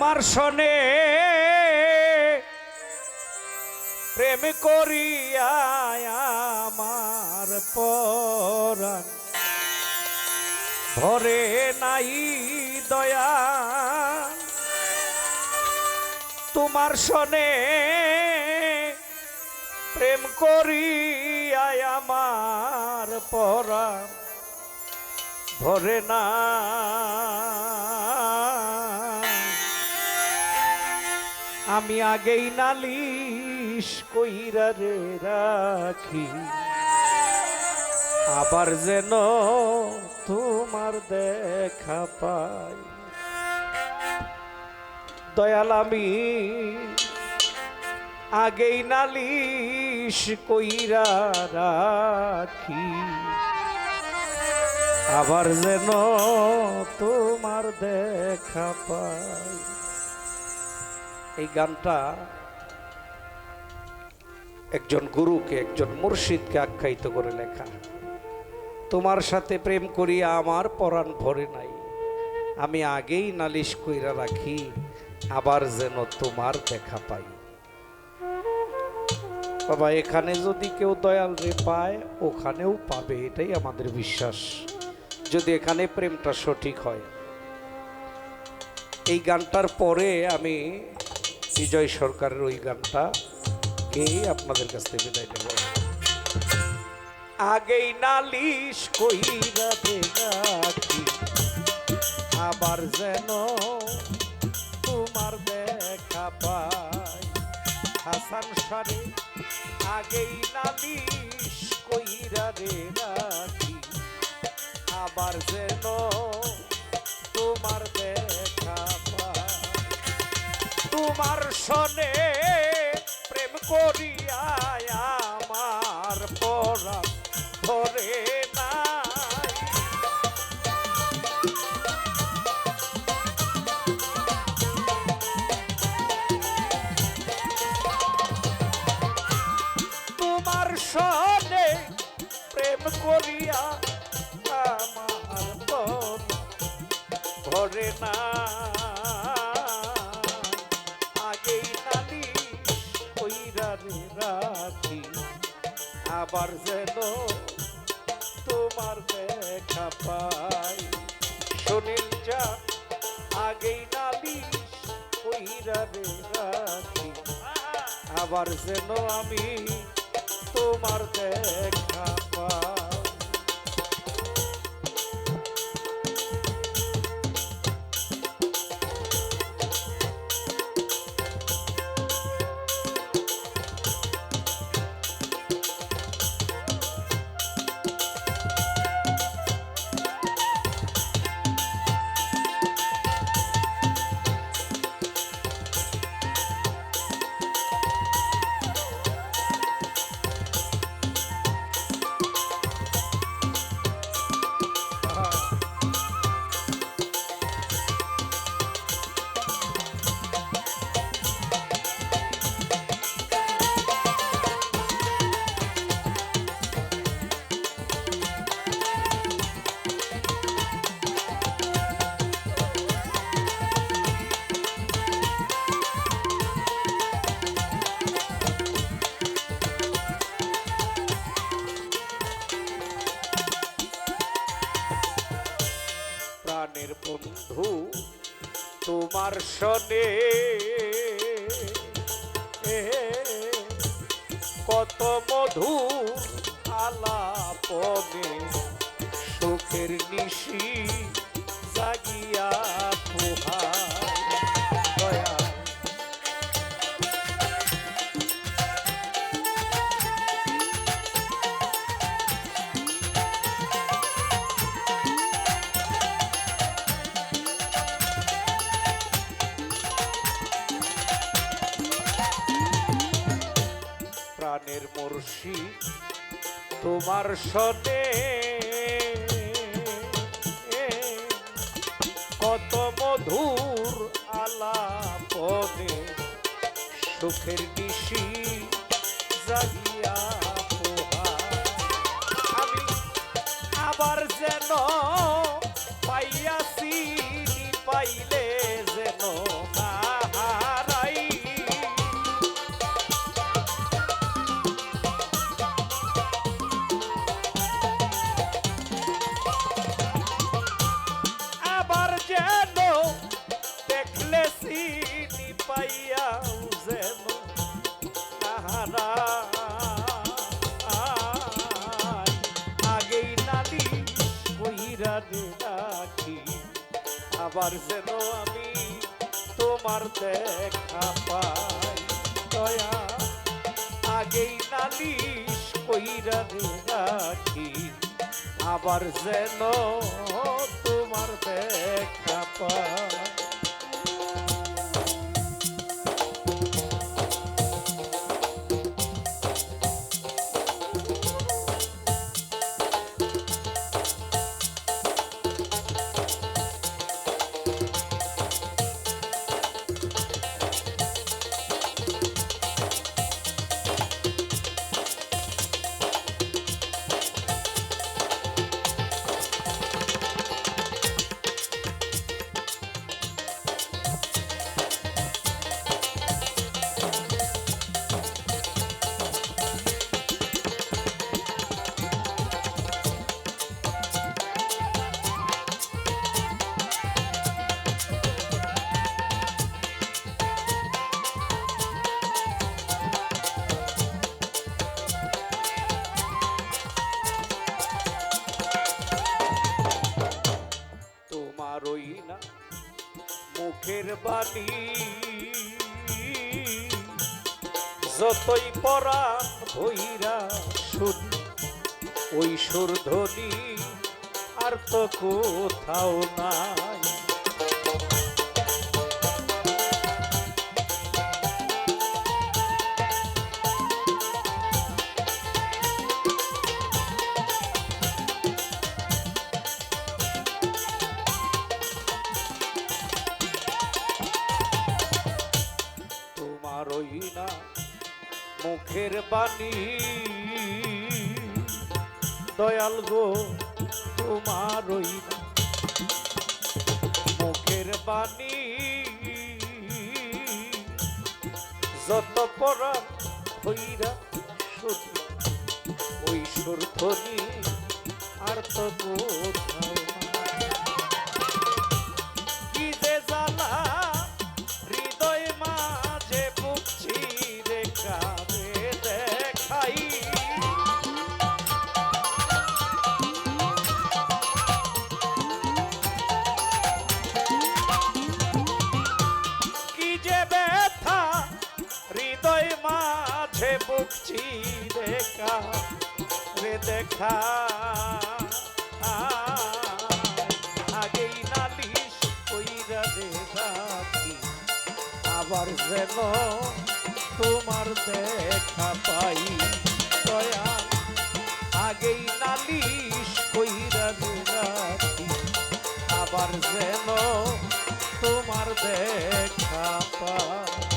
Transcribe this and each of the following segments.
তোমার শনে। প্রেম করিয়া আমার পরাণ। ভরে নাই দয়া। তোমার শনে প্রেম করিয়া আমার পরাণ। ভরে না। আমি আগেই নালিশ কইরা রে রাখি। আবার যেন তোমার দেখা পাই। দয়াল আমি আগেই নালিশ কইরা রাখি। আবার যেন তোমার দেখা পাই। এই গানটা একজন গুরুকে, একজন মুর্শিদকে আখ্যায়িত করে লেখা। তোমার সাথে প্রেম করিয়া আমার পরাণ ভরে নাই। আমি আগেই নালিশ কইরা রাখি, আবার যেন তোমার দেখা পাই। বাবা, এখানে যদি কেউ দয়াল রে পায়, ওখানেও পাবে, এটাই আমাদের বিশ্বাস। যদি এখানে প্রেমটা সঠিক হয়। এই গানটার পরে আমি বিজয় সরকারের ওই গানটা গেয়ে আপনাদের কাছ থেকে বিদায় নেব। আগেই নালিশ কইরা রাখি আবার যেন তোমার দেখা পাই। হাসান সারে, আগেই নালিশ কইরা রে রাখি আবার যেন তোমার তোমার সনে প্রেম করিয়া আমার পরা ধরে। আবার যেন তোমার দেখা পাই। শোনেন যা, আগেই না কইরা রাখি। আবার যেন আমি তোমার দেখা পাই। বন্ধু তোমার সনে কত মধু আলাপনে সুখের নিশি তোমার সতে। কত মধুর আলাপে সুখের নিশি জাগিয়া আবার যেন আমি তোমার দেখা পাই। দয়া, আগেই নালিশ কইরা রাখি। আবার যেন তোমার দেখা পাই। বাণী। যতই পরা ভৈরা শুনি ওই সুরধ্বনি আর তো কোথাও নাই। মুখের বাণী। দয়াল গো তোমারই না মুখের বাণী। যত পরা হইরা শুধু ওই আর তো কোথাও আবার যেন তোমার দেখা পাই। দয়া আগেই নালিশ কইরা রাখি আবার যেন তোমার দেখা পাই।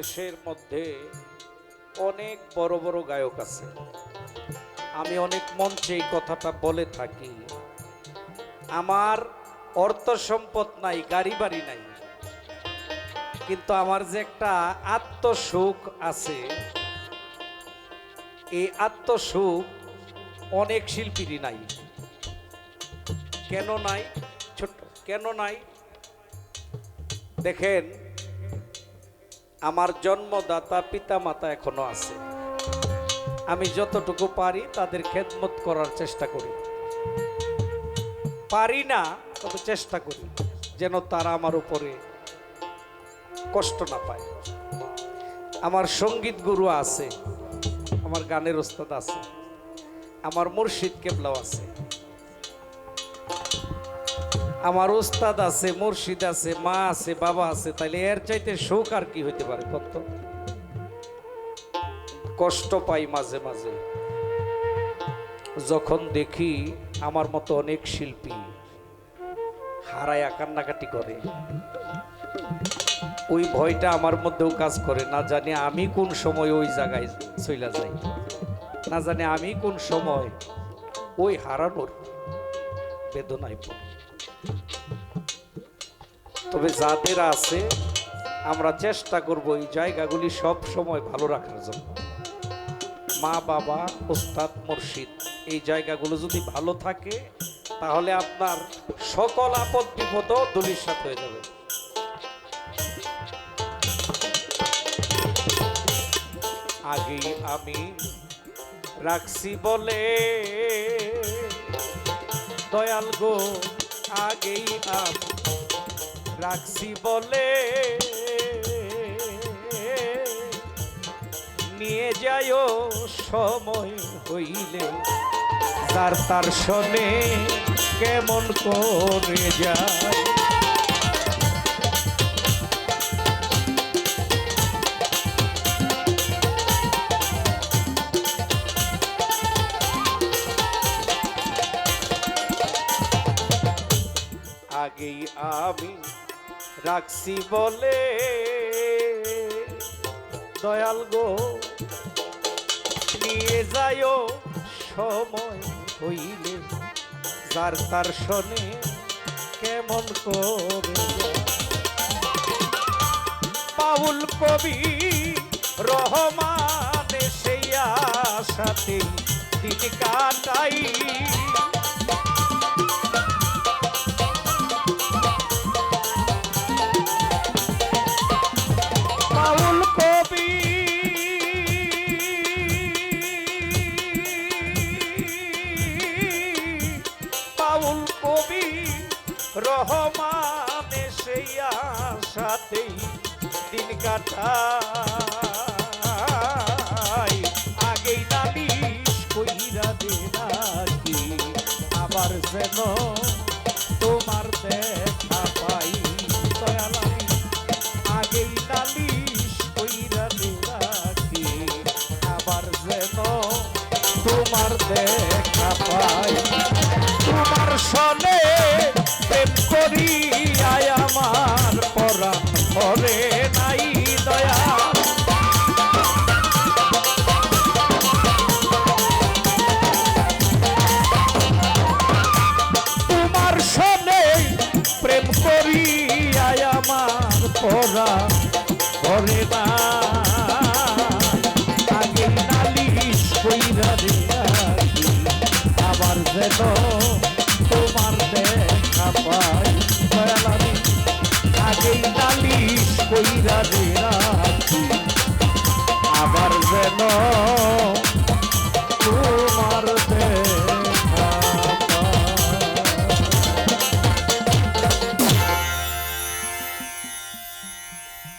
বাংলাদেশের মধ্যে অনেক বড় বড় গায়ক আছে। আমি অনেক মঞ্চে এই কথাটা বলে থাকি। আমার অর্থ সম্পদ নাই, গাড়ি বাড়ি নাই। কিন্তু আমার যে একটা আত্মসুখ আছে, এই আত্মসুখ অনেক শিল্পীরই নাই। কেন নাই? ছোট কেন নাই? দেখেন আমার জন্মদাতা পিতা মাতা এখনও আছে। আমি যতটুকু পারি তাদের খেদমত করার চেষ্টা করি। পারি না, তবে চেষ্টা করি, যেন তারা আমার উপরে কষ্ট না পায়। আমার সংগীত গুরু আছে, আমার গানের ওস্তাদ আছে, আমার মুর্শিদ কেবলাও আছে। আমার ওস্তাদ আছে, মুর্শিদ আছে, মা আছে, বাবা আছে, তাইলে এর চাইতে সুখ আর কি হইতে পারে কত? কষ্ট পাই মাঝে মাঝে। যখন দেখি আমার মতো অনেক শিল্পী হারায় কান্নাকাটি করে, ওই ভয়টা আমার মধ্যেও কাজ করে, না জানি আমি কোন সময় ওই জায়গায় চইলা যাই, না জানি আমি কোন সময় ওই হারানোর বেদনায় পড়ি। তবে যাদের আছে, আমরা চেষ্টা করব এই জায়গাগুলি সব সময় ভালো রাখার জন্য। মা বাবা, ওস্তাদ, মুর্শিদ, এই জায়গাগুলো যদি ভালো থাকে, তাহলে আপনার সকল আপদ বিপদ সাথে হয়ে যাবে। আগেই আমি রাখছি বলে, দয়াল গো, আগেই আমি রাখছি বলে। নিয়ে যায়ও সময় হইলে। তার তার শোনে কেমন করে যায়। আগেই আমি রাখছি বলে। দয়াল গো, নিয়ে যায়ও সময় হইলে যার তার শোনে কেমন করে। পাউল কবি রহমান সেই আশাতে দিন কাটাই। আশাতেই দিন কাটাই। আগেই নালিশ কইরা দে নাকি আবার যেন যেন তোমার দেখা পাই দয়ালামি আগেই নালিশ আবার যেন